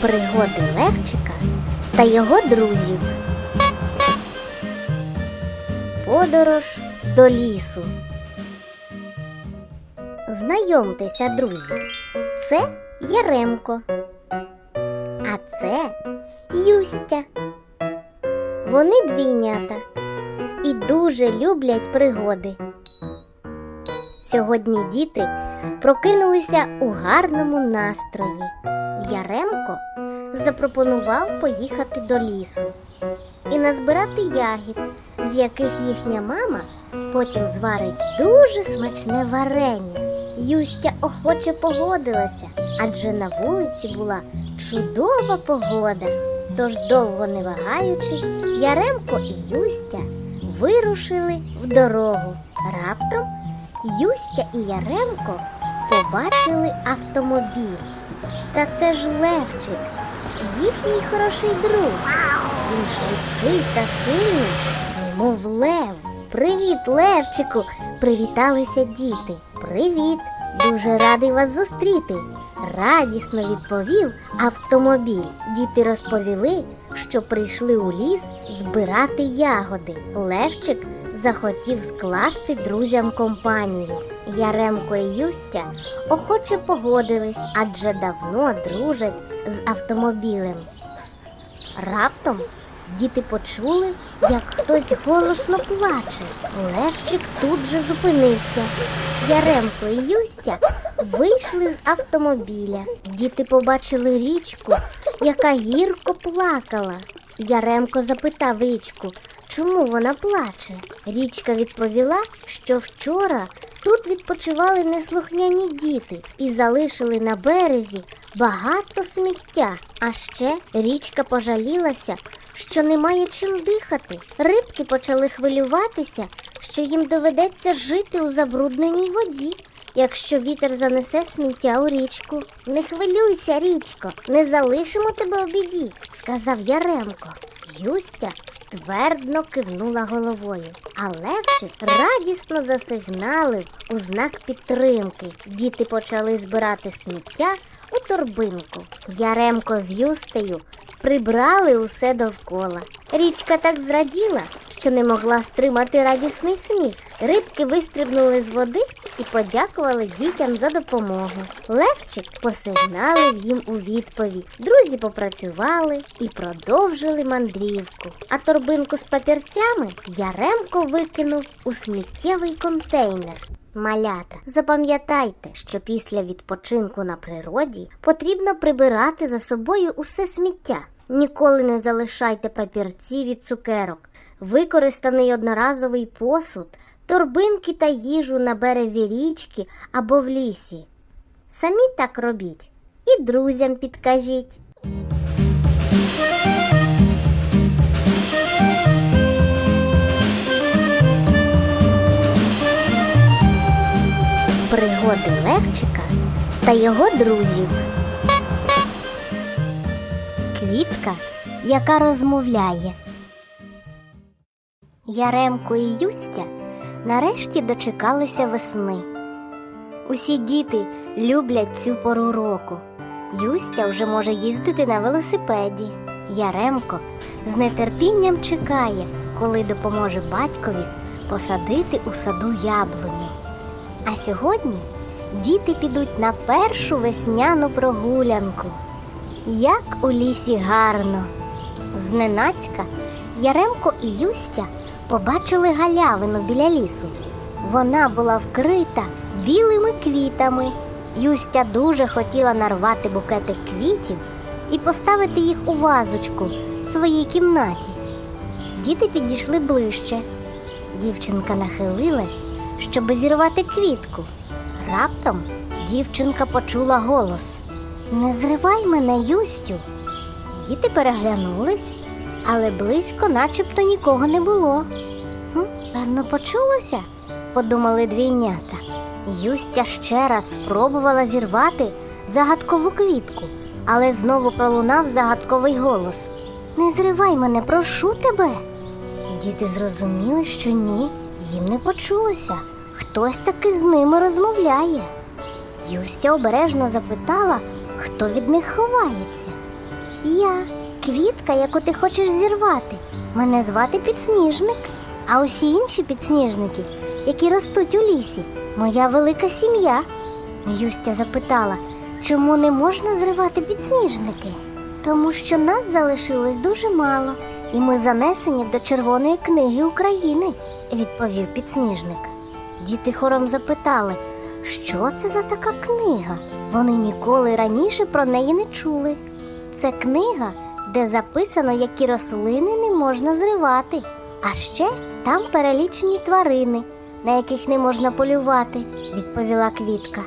Пригоди Левчика та його друзів. Подорож до лісу. Знайомтеся, друзі. Це Яремко. А це Юстя. Вони двійнята і дуже люблять пригоди. Сьогодні діти прокинулися у гарному настрої. Яремко запропонував поїхати до лісу і назбирати ягід, з яких їхня мама потім зварить дуже смачне варення. Юстя охоче погодилася, адже на вулиці була чудова погода. Тож, довго не вагаючись, Яремко і Юстя вирушили в дорогу. Раптом Юстя і Яремко побачили автомобіль. Та це ж Левчик, їхній хороший друг. Він швидкий та сильний, мов лев. Привіт, Левчику! Привіталися діти. Привіт! Дуже радий вас зустріти. Радісно відповів автомобіль. Діти розповіли, що прийшли у ліс збирати ягоди. Левчик захотів скласти друзям компанію. Яремко і Юстя охоче погодились, адже давно дружать з автомобілем. Раптом діти почули, як хтось голосно плаче. Левчик тут же зупинився. Яремко і Юстя вийшли з автомобіля. Діти побачили річку, яка гірко плакала. Яремко запитав річку, чому вона плаче. Річка відповіла, що вчора тут відпочивали неслухняні діти і залишили на березі багато сміття. А ще річка пожалілася, що немає чим дихати. Рибки почали хвилюватися, що їм доведеться жити у забрудненій воді. Якщо вітер занесе сміття у річку, не хвилюйся, річко, не залишимо тебе у біді, сказав Яремко. Юстя ствердно кивнула головою, а Левчик радісно засигналив у знак підтримки. Діти почали збирати сміття у торбинку. Яремко з Юстею прибрали усе довкола. Річка так зраділа, що не могла стримати радісний сміх. Рибки вистрибнули з води і подякували дітям за допомогу. Левчик посигналив їм у відповідь. Друзі попрацювали і продовжили мандрівку. А торбинку з папірцями Яремко викинув у сміттєвий контейнер. Малята, запам'ятайте, що після відпочинку на природі потрібно прибирати за собою усе сміття. Ніколи не залишайте папірці від цукерок, використаний одноразовий посуд, торбинки та їжу на березі річки або в лісі. Самі так робіть і друзям підкажіть. Пригоди Левчика та його друзів. Квітка, яка розмовляє. Яремко і Юстя нарешті дочекалися весни. Усі діти люблять цю пору року. Юстя вже може їздити на велосипеді. Яремко з нетерпінням чекає, коли допоможе батькові посадити у саду яблуню. А сьогодні діти підуть на першу весняну прогулянку. Як у лісі гарно! Зненацька Яремко і Юстя побачили галявину біля лісу. Вона була вкрита білими квітами. Юстя дуже хотіла нарвати букетик квітів і поставити їх у вазочку в своїй кімнаті. Діти підійшли ближче. Дівчинка нахилилась, щоб зірвати квітку. Раптом дівчинка почула голос Не зривай мене, Юстю. Діти переглянулись, але близько начебто нікого не було. «Хм, Певно, почулося, подумали двійнята. Юстя ще раз спробувала зірвати загадкову квітку, але знову пролунав загадковий голос Не зривай мене, прошу тебе. Діти зрозуміли, що ні, їм не почулося. Хтось таки з ними розмовляє. Юстя обережно запитала, хто від них ховається. Я, квітка, яку ти хочеш зірвати. Мене звати підсніжник, а усі інші підсніжники, які ростуть у лісі, моя велика сім'я. Юстя запитала, чому не можна зривати підсніжники? Тому що нас залишилось дуже мало, і ми занесені до Червоної книги України, відповів підсніжник. Діти хором запитали, що це за така книга? Вони ніколи раніше про неї не чули. Це книга, де записано, які рослини не можна зривати. А ще там перелічені тварини, на яких не можна полювати, відповіла квітка.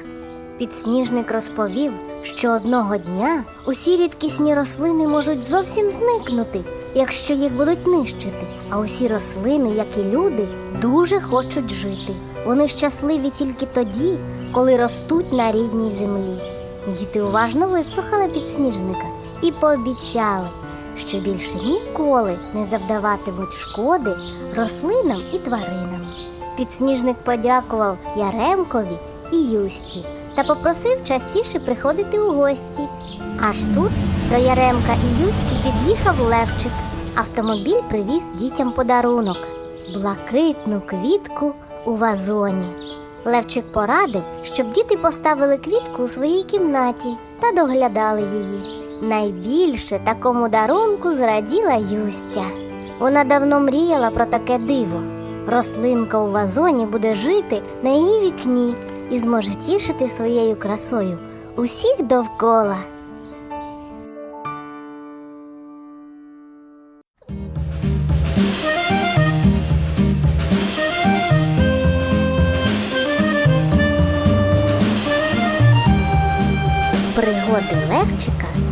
Підсніжник розповів, що одного дня усі рідкісні рослини можуть зовсім зникнути, якщо їх будуть нищити. А усі рослини, як і люди, дуже хочуть жити. Вони щасливі тільки тоді, коли ростуть на рідній землі. Діти уважно вислухали підсніжника і пообіцяли, що більше ніколи не завдаватимуть шкоди рослинам і тваринам. Підсніжник подякував Яремкові і Юсті та попросив частіше приходити у гості. Аж тут до Яремка і Юсті під'їхав Левчик. Автомобіль привіз дітям подарунок блакитну квітку у вазоні. Левчик порадив, щоб діти поставили квітку у своїй кімнаті та доглядали її. Найбільше такому дарунку зраділа Юстя. Вона давно мріяла про таке диво. Рослинка у вазоні буде жити на її вікні і зможе тішити своєю красою усіх довкола. Пригоди Левчика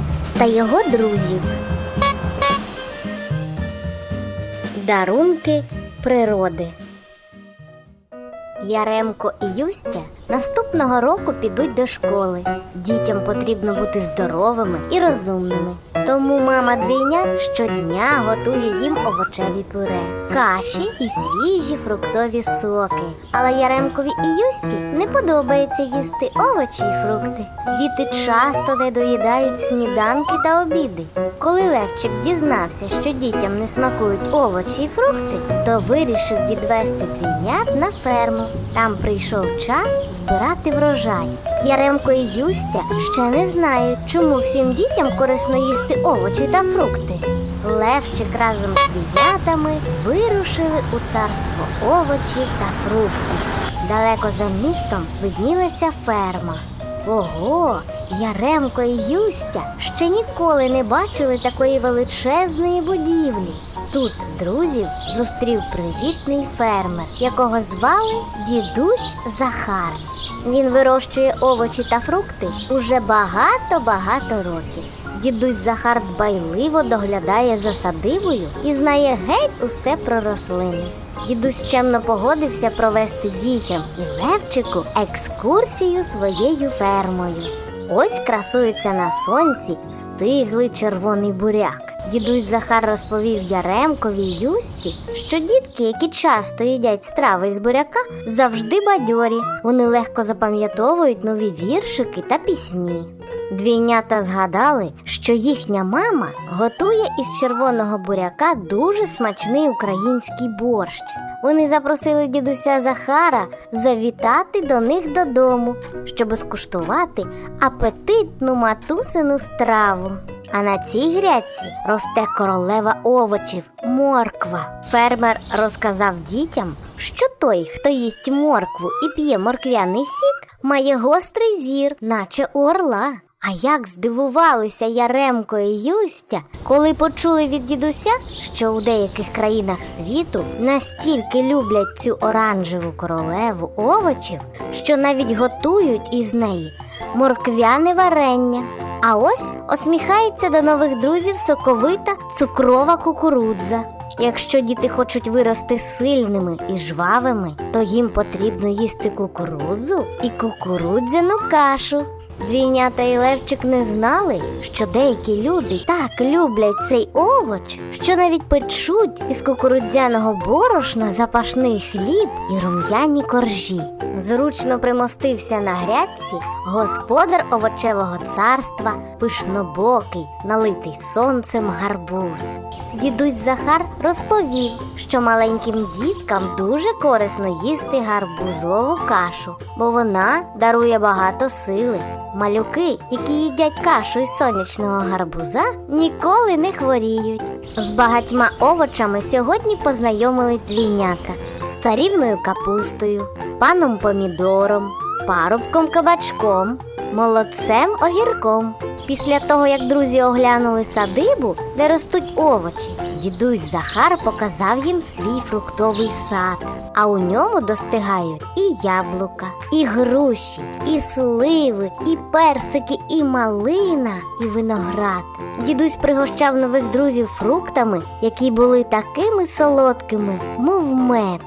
та його друзів. Дарунки природи. Яремко і Юстя наступного року підуть до школи. Дітям потрібно бути здоровими і розумними. Тому мама двійнят щодня готує їм овочеві пюре, каші і свіжі фруктові соки. Але Яремкові і Юсті не подобається їсти овочі і фрукти. Діти часто не доїдають сніданки та обіди. Коли Левчик дізнався, що дітям не смакують овочі і фрукти, то вирішив відвести двійнят на ферму. Там прийшов час збирати врожай. Яремко і Юстя ще не знають, чому всім дітям корисно їсти овочі та фрукти. Левчик разом з двійнятами вирушили у царство овочів та фруктів. Далеко за містом виднілася ферма. Ого, Яремко і Юстя ще ніколи не бачили такої величезної будівлі. Тут друзів зустрів привітний фермер, якого звали дідусь Захар. Він вирощує овочі та фрукти уже багато-багато років. Дідусь Захар дбайливо доглядає за садибою і знає геть усе про рослини. Дідусь чемно погодився провести дітям і Левчику екскурсію своєю фермою. Ось красується на сонці стиглий червоний буряк. Дідусь Захар розповів Яремкові й Юсті, що дітки, які часто їдять страви з буряка, завжди бадьорі. Вони легко запам'ятовують нові віршики та пісні. Двійнята згадали, що їхня мама готує із червоного буряка дуже смачний український борщ. Вони запросили дідуся Захара завітати до них додому, щоб скуштувати апетитну матусину страву. А на цій грядці росте королева овочів морква. Фермер розказав дітям, що той, хто їсть моркву і п'є морквяний сік, має гострий зір, наче у орла. А як здивувалися Яремко і Юстя, коли почули від дідуся, що у деяких країнах світу настільки люблять цю оранжеву королеву овочів, що навіть готують із неї морквяне варення. А ось осміхається до нових друзів соковита цукрова кукурудза. Якщо діти хочуть вирости сильними і жвавими, то їм потрібно їсти кукурудзу і кукурудзяну кашу. Двійнята і Левчик не знали, що деякі люди так люблять цей овоч, що навіть печуть із кукурудзяного борошна запашний хліб і рум'яні коржі. Зручно примостився на грядці господар овочевого царства, пишнобокий, налитий сонцем гарбуз. Дідусь Захар розповів, що маленьким діткам дуже корисно їсти гарбузову кашу, бо вона дарує багато сили. Малюки, які їдять кашу із сонячного гарбуза, ніколи не хворіють. З багатьма овочами сьогодні познайомились двійнята з царівною капустою, паном помідором, парубком кабачком, молодцем огірком. Після того, як друзі оглянули садибу, де ростуть овочі, дідусь Захар показав їм свій фруктовий сад. А у ньому достигають і яблука, і груші, і сливи, і персики, і малина, і виноград. Дідусь пригощав нових друзів фруктами, які були такими солодкими, мов мед.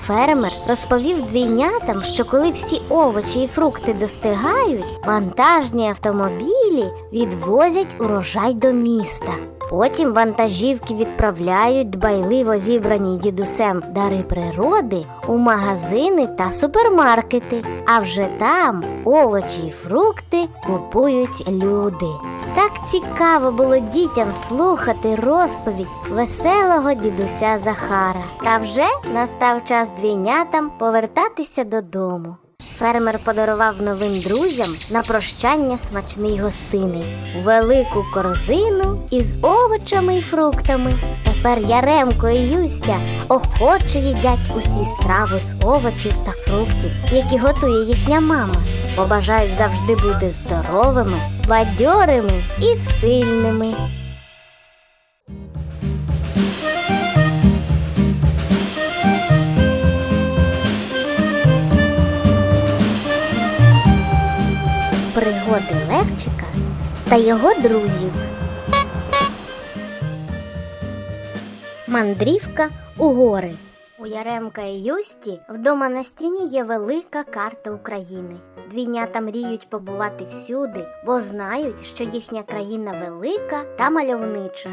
Фермер розповів двійнятам, що коли всі овочі і фрукти достигають, вантажні автомобілі відвозять урожай до міста. Потім вантажівки відправляють дбайливо зібрані дідусем дари природи у магазини та супермаркети. А вже там овочі і фрукти купують люди. Так цікаво було дітям слухати розповідь веселого дідуся Захара. Та вже настав час двійнятам повертатися додому. Фермер подарував новим друзям на прощання смачний гостинець, велику корзину із овочами і фруктами. Тепер Яремко і Юстя охоче їдять усі страви з овочів та фруктів, які готує їхня мама. Побажають завжди бути здоровими, бадьорими і сильними. Пригоди Левчика та його друзів. Мандрівка у гори. У Яремка і Юсті вдома на стіні є велика карта України. Двійнята мріють побувати всюди, бо знають, що їхня країна велика та мальовнича.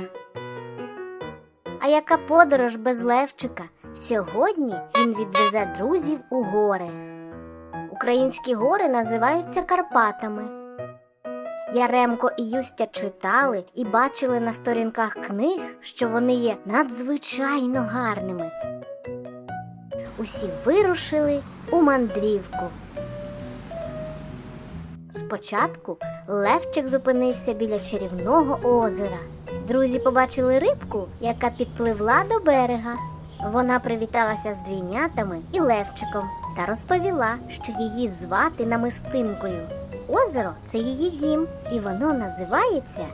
А яка подорож без Левчика? Сьогодні він відвезе друзів у гори. Українські гори називаються Карпатами. Яремко і Юстя читали і бачили на сторінках книг, що вони є надзвичайно гарними. Усі вирушили у мандрівку. Спочатку Левчик зупинився біля чарівного озера. Друзі побачили рибку, яка підпливла до берега. Вона привіталася з двійнятами і Левчиком та розповіла, що її звати намистинкою. Озеро це її дім, і воно називається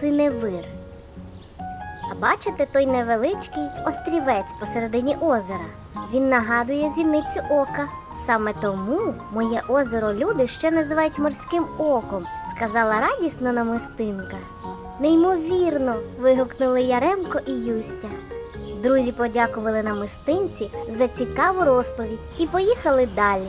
Синевир. А бачите той невеличкий острівець посередині озера? Він нагадує зіницю ока. Саме тому моє озеро люди ще називають морським оком, сказала радісно намистинка. Неймовірно. вигукнули Яремко і Юстя. Друзі подякували намистинці за цікаву розповідь і поїхали далі.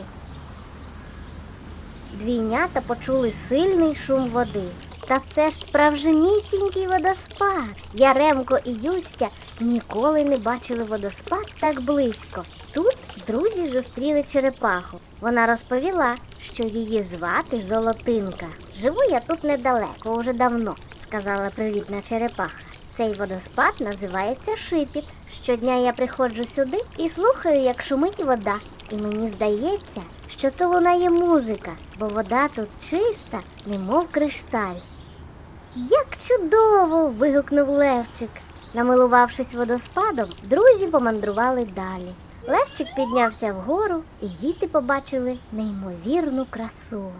Двійнята почули сильний шум води. Та це ж справжнісінький водоспад. Яремко і Юстя ніколи не бачили водоспад так близько. Тут друзі зустріли черепаху. Вона розповіла, що її звати Золотинка. Живу я тут недалеко, уже давно, сказала привітна черепаха. Цей водоспад називається Шипіт. Щодня я приходжу сюди і слухаю, як шумить вода. І мені здається, що то лунає музика, бо вода тут чиста, немов кришталь. Як чудово! вигукнув Левчик. Намилувавшись водоспадом, друзі помандрували далі. Левчик піднявся вгору, і діти побачили неймовірну красу.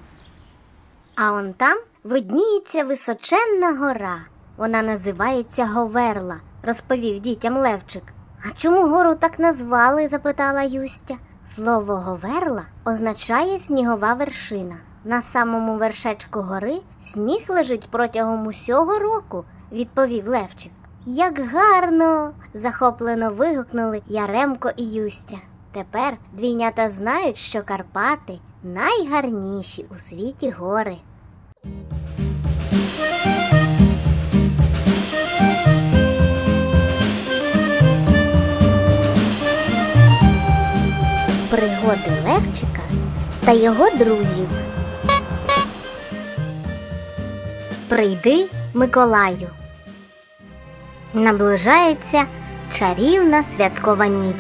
А он там видніється височенна гора. Вона називається Говерла, розповів дітям Левчик. А чому гору так назвали? запитала Юстя. Слово Говерла означає снігова вершина. На самому вершечку гори сніг лежить протягом усього року, відповів Левчик. Як гарно. захоплено вигукнули Яремко і Юстя. Тепер двійнята знають, що Карпати найгарніші у світі гори. Пригоди Левчика та його друзів. Прийди, Миколаю. Наближається чарівна святкова ніч.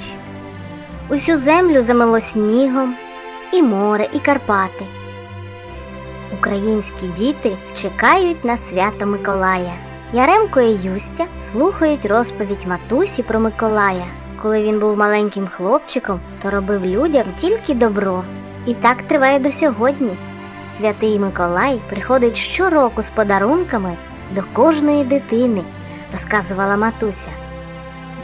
Усю землю замило снігом, і море, і Карпати. Українські діти чекають на свято Миколая. Яремко і Юстя слухають розповідь матусі про Миколая. Коли він був маленьким хлопчиком, то робив людям тільки добро. І так триває до сьогодні. Святий Миколай приходить щороку з подарунками до кожної дитини, розказувала матуся.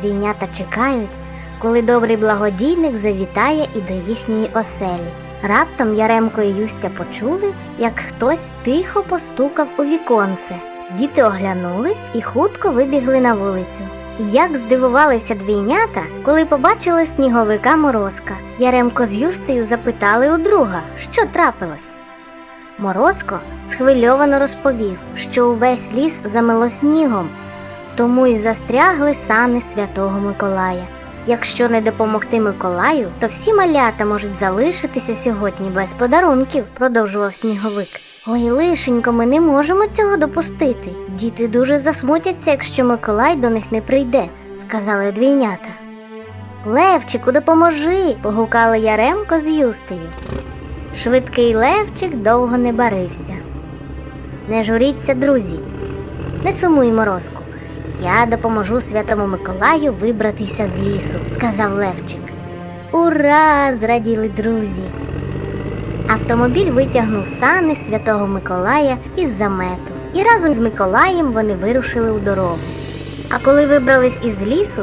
Двійнята чекають, коли добрий благодійник завітає і до їхньої оселі. Раптом Яремко і Юстя почули, як хтось тихо постукав у віконце. Діти оглянулись і хутко вибігли на вулицю. Як здивувалися двійнята, коли побачили сніговика Морозка. Яремко з Юстею запитали у друга, що трапилось. Морозко схвильовано розповів, що увесь ліс замило снігом, тому й застрягли сани святого Миколая. Якщо не допомогти Миколаю, то всі малята можуть залишитися сьогодні без подарунків, продовжував сніговик. Ой, лишенько, ми не можемо цього допустити. Діти дуже засмутяться, якщо Миколай до них не прийде, сказали двійнята. Левчику, допоможи. погукали Яремко з Юстею. Швидкий Левчик довго не барився. Не журіться, друзі, не сумуй морозку. Я допоможу святому Миколаю вибратися з лісу, сказав Левчик. Ура! зраділи друзі. Автомобіль витягнув сани святого Миколая із замету, і разом з Миколаєм вони вирушили у дорогу. А коли вибрались із лісу,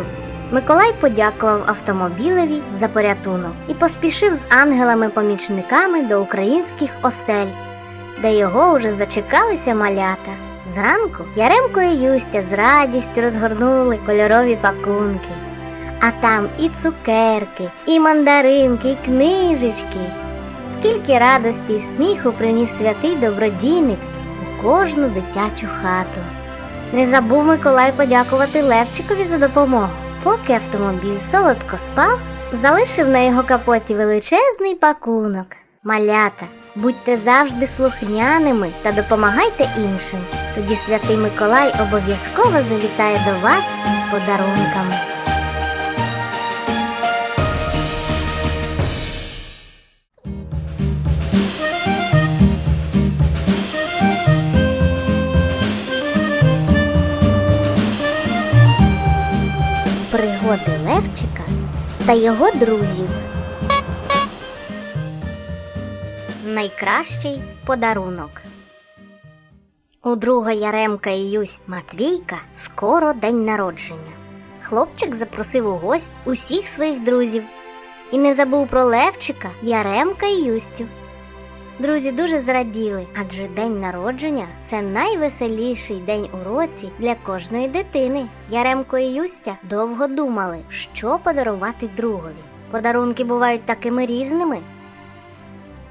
Миколай подякував автомобілеві за порятунок і поспішив з ангелами-помічниками до українських осель, де його вже зачекалися малята. Зранку Яремко і Юстя з радістю розгорнули кольорові пакунки. А там і цукерки, і мандаринки, і книжечки. Скільки радості і сміху приніс святий добродійник у кожну дитячу хату. Не забув Миколай подякувати Левчикові за допомогу. Поки автомобіль солодко спав, залишив на його капоті величезний пакунок. Малята, будьте завжди слухняними та допомагайте іншим. Тоді святий Миколай обов'язково завітає до вас з подарунками. Пригоди Левчика та його друзів. Найкращий подарунок. У друга Яремка і Юсть Матвійка скоро день народження. Хлопчик запросив у гость усіх своїх друзів і не забув про Левчика, Яремка і Юстю. Друзі дуже зраділи, адже день народження це найвеселіший день у році для кожної дитини. Яремко і Юстя довго думали, що подарувати другові. Подарунки бувають такими різними.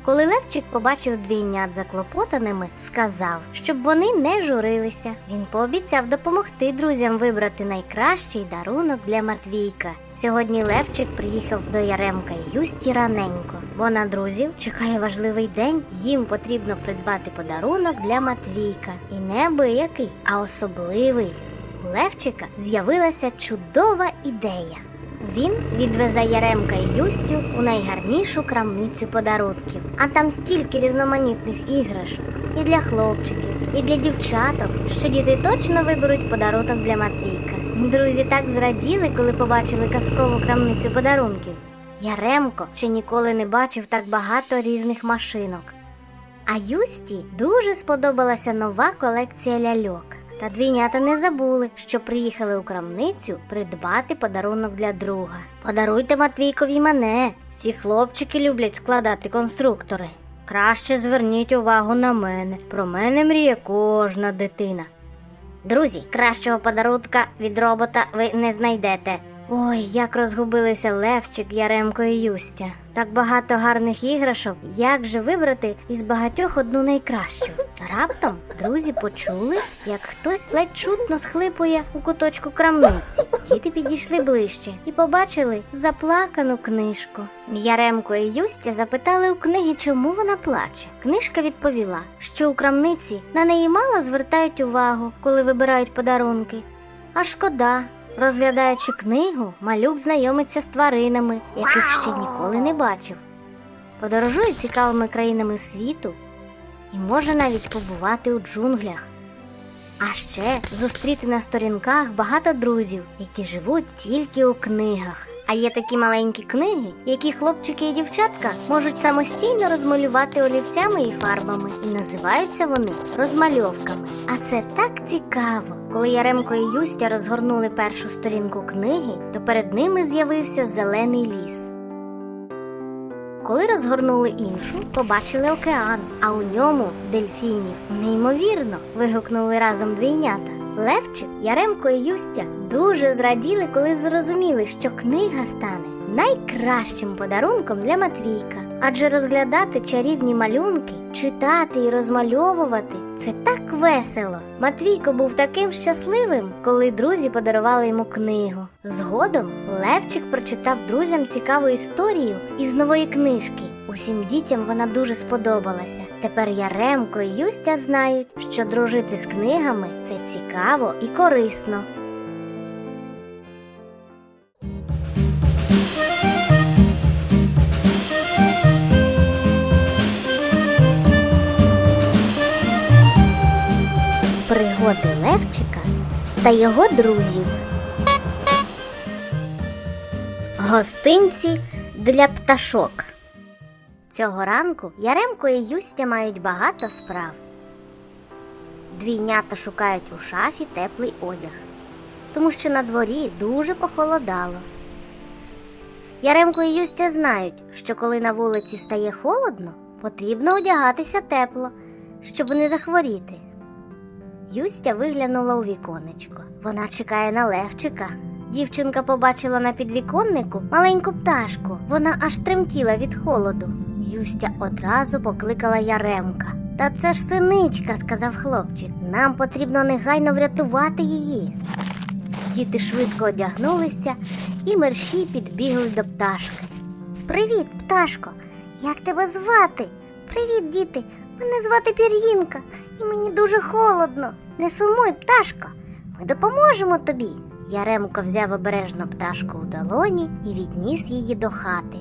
Коли Левчик побачив двійнят заклопотаними, сказав, щоб вони не журилися. Він пообіцяв допомогти друзям вибрати найкращий дарунок для Матвійка. Сьогодні Левчик приїхав до Яремка і Юсті раненько, бо на друзів чекає важливий день. Їм потрібно придбати подарунок для Матвійка. І не який, а особливий. У Левчика з'явилася чудова ідея. Він відвезе Яремка і Юстю у найгарнішу крамницю подарунків. А там стільки різноманітних іграшок і для хлопчиків, і для дівчаток, що діти точно виберуть подарунок для Матвійка. Друзі так зраділи, коли побачили казкову крамницю подарунків. Яремко ще ніколи не бачив так багато різних машинок. А Юсті дуже сподобалася нова колекція ляльок. Та двійнята не забули, що приїхали у крамницю придбати подарунок для друга. Подаруйте Матвійкові мене. Всі хлопчики люблять складати конструктори. Краще зверніть увагу на мене. Про мене мріє кожна дитина. Друзі, кращого подарунка від робота ви не знайдете. Ой, як розгубилися Левчик, Яремко і Юстя. Так багато гарних іграшок. Як же вибрати із багатьох одну найкращу? Раптом друзі почули, як хтось ледь чутно схлипує у куточку крамниці. Діти підійшли ближче і побачили заплакану книжку. Яремко і Юстя запитали у книги, чому вона плаче. Книжка відповіла, що у крамниці на неї мало звертають увагу, коли вибирають подарунки. А шкода, розглядаючи книгу, малюк знайомиться з тваринами, яких ще ніколи не бачив. Подорожує цікавими країнами світу і може навіть побувати у джунглях. А ще зустріти на сторінках багато друзів, які живуть тільки у книгах. А є такі маленькі книги, які хлопчики і дівчатка можуть самостійно розмалювати олівцями і фарбами, і називаються вони розмальовками. А це так цікаво. Коли Яремко і Юстя розгорнули першу сторінку книги, то перед ними з'явився зелений ліс. Коли розгорнули іншу, побачили океан, а у ньому дельфінів. Неймовірно. вигукнули разом двійнята. Левчик, Яремко і Юстя дуже зраділи, коли зрозуміли, що книга стане найкращим подарунком для Матвійка. Адже розглядати чарівні малюнки, читати і розмальовувати це так весело. Матвійко був таким щасливим, коли друзі подарували йому книгу. Згодом Левчик прочитав друзям цікаву історію із нової книжки. Усім дітям вона дуже сподобалася. Тепер Яремко і Юстя знають, що дружити з книгами це цікаво і корисно. Пригоди Левчика та його друзів. Гостинці для пташок. Цього ранку Яремко і Юстя мають багато справ. Двійнята шукають у шафі теплий одяг, тому що на дворі дуже похолодало. Яремко і Юстя знають, що коли на вулиці стає холодно, потрібно одягатися тепло, щоб не захворіти. Юстя виглянула у віконечко. Вона чекає на Левчика. Дівчинка побачила на підвіконнику маленьку пташку. Вона аж тремтіла від холоду. Юстя одразу покликала Яремка. Та це ж синичка, сказав хлопчик. Нам потрібно негайно врятувати її. Діти швидко одягнулися і мерщій підбігли до пташки. Привіт, пташко! Як тебе звати? Привіт, діти! Мене звати Пір'їнка, мені дуже холодно. Не сумуй, пташко, ми допоможемо тобі. Яремко взяв обережно пташку у долоні і відніс її до хати.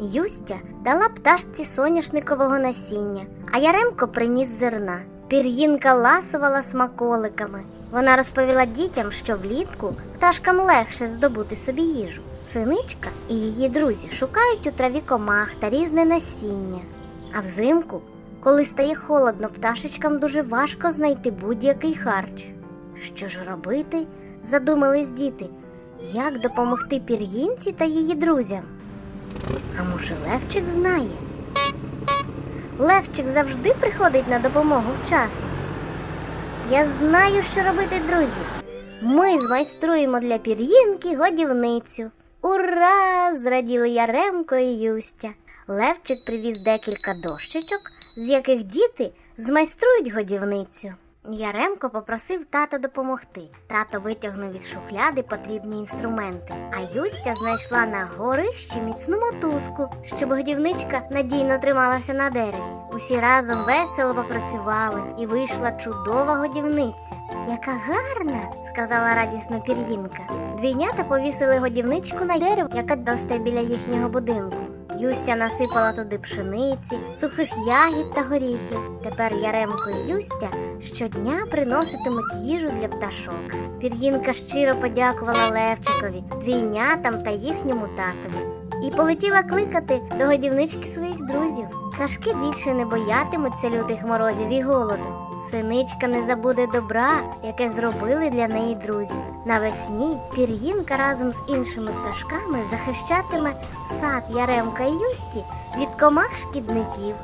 Юстя дала пташці соняшникового насіння, а Яремко приніс зерна. Пір'їнка ласувала смаколиками. Вона розповіла дітям, що влітку пташкам легше здобути собі їжу. Синичка і її друзі шукають у траві комах та різне насіння. А взимку, коли стає холодно, пташечкам дуже важко знайти будь-який харч. Що ж робити? задумались діти. Як допомогти пір'їнці та її друзям? А може, Левчик знає? Левчик завжди приходить на допомогу вчасно. Я знаю, що робити, друзі. Ми змайструємо для пір'їнки годівницю. Ура! зраділи Яремко і Юстя. Левчик привіз декілька дощечок, з яких діти змайструють годівницю. Яремко попросив тата допомогти. Тато витягнув із шухляди потрібні інструменти, а Юстя знайшла на горищі міцну мотузку, щоб годівничка надійно трималася на дереві. Усі разом весело попрацювали, і вийшла чудова годівниця. Яка гарна, сказала радісно пір'їнка. Двійнята повісили годівничку на дерево, яка росте біля їхнього будинку. Юстя насипала туди пшениці, сухих ягід та горіхів. Тепер Яремко і Юстя щодня приноситимуть їжу для пташок. Пір'їнка щиро подякувала Левчикові, двійнятам та їхньому татові. І полетіла кликати до годівнички своїх друзів. Пташки більше не боятимуться лютих морозів і голоду. Синичка не забуде добра, яке зробили для неї друзі. Навесні пір'їнка разом з іншими пташками захищатиме сад Яремка і Юсті від комах шкідників.